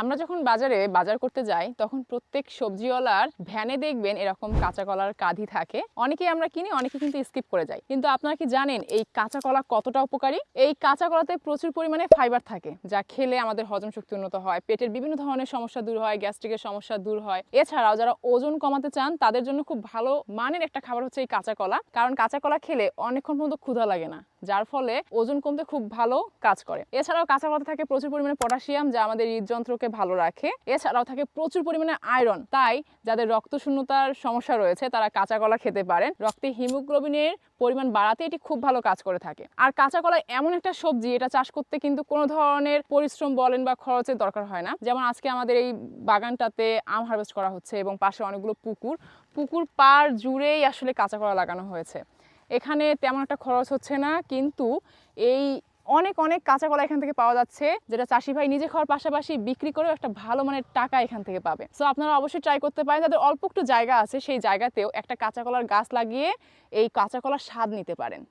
আমরা যখন বাজারে বাজার করতে যাই, তখন প্রত্যেক সবজিওয়ালার ভ্যানে দেখবেন এরকম কাঁচা কলার কাঁধি থাকে। অনেকেই আমরা কিনি, অনেকে কিন্তু স্কিপ করে যাই। কিন্তু আপনারা কি জানেন, এই কাঁচা কলা কতটা উপকারী? এই কাঁচা কলাতে প্রচুর পরিমাণে ফাইবার থাকে, যা খেলে আমাদের হজম শক্তি উন্নত হয়, পেটের বিভিন্ন ধরনের সমস্যা দূর হয় গ্যাস্ট্রিকের সমস্যা দূর হয়। এছাড়াও যারা ওজন কমাতে চান, তাদের জন্য খুব ভালো মানের একটা খাবার হচ্ছে এই কাঁচা কলা। কারণ কাঁচা কলা খেলে অনেকক্ষণ পর্যন্ত ক্ষুধা লাগে না। যার ফলে ওজন কমতে খুব ভালো কাজ করে। এছাড়াও কাঁচা কলাতে থাকে প্রচুর পরিমাণে পটাশিয়াম, যা আমাদের হৃদযন্ত্রকে ভালো রাখে। এছাড়াও থাকে প্রচুর পরিমাণে আয়রন। তাই যাদের রক্ত শূন্যতার সমস্যা রয়েছে, তারা কাঁচা কলা খেতে পারেন। রক্তে হিমোগ্লোবিনের পরিমাণ বাড়াতে এটি খুব ভালো কাজ করে থাকে। আর কাঁচা কলা এমন একটা সবজি, এটা চাষ করতে কিন্তু কোনো ধরনের পরিশ্রম বলেন বা খরচের দরকার হয় না। যেমন আজকে আমাদের এই বাগানটাতে আম হারভেস্ট করা হচ্ছে এবং পাশে অনেকগুলো পুকুর। পুকুর পার জুড়েই আসলে কাঁচা কলা লাগানো হয়েছে। এখানে তেমন একটা খরচ হচ্ছে না, কিন্তু এই অনেক অনেক কাঁচা কলা এখান থেকে পাওয়া যাচ্ছে, যেটা চাষি ভাই নিজে খাওয়ার পাশাপাশি বিক্রি করেও একটা ভালো মানের টাকা এখান থেকে পাবে। সো আপনারা অবশ্যই ট্রাই করতে পারেন, যাদের অল্প একটু জায়গা আছে, সেই জায়গাতেও একটা কাঁচা কলার গাছ লাগিয়ে এই কাঁচা কলার স্বাদ নিতে পারেন।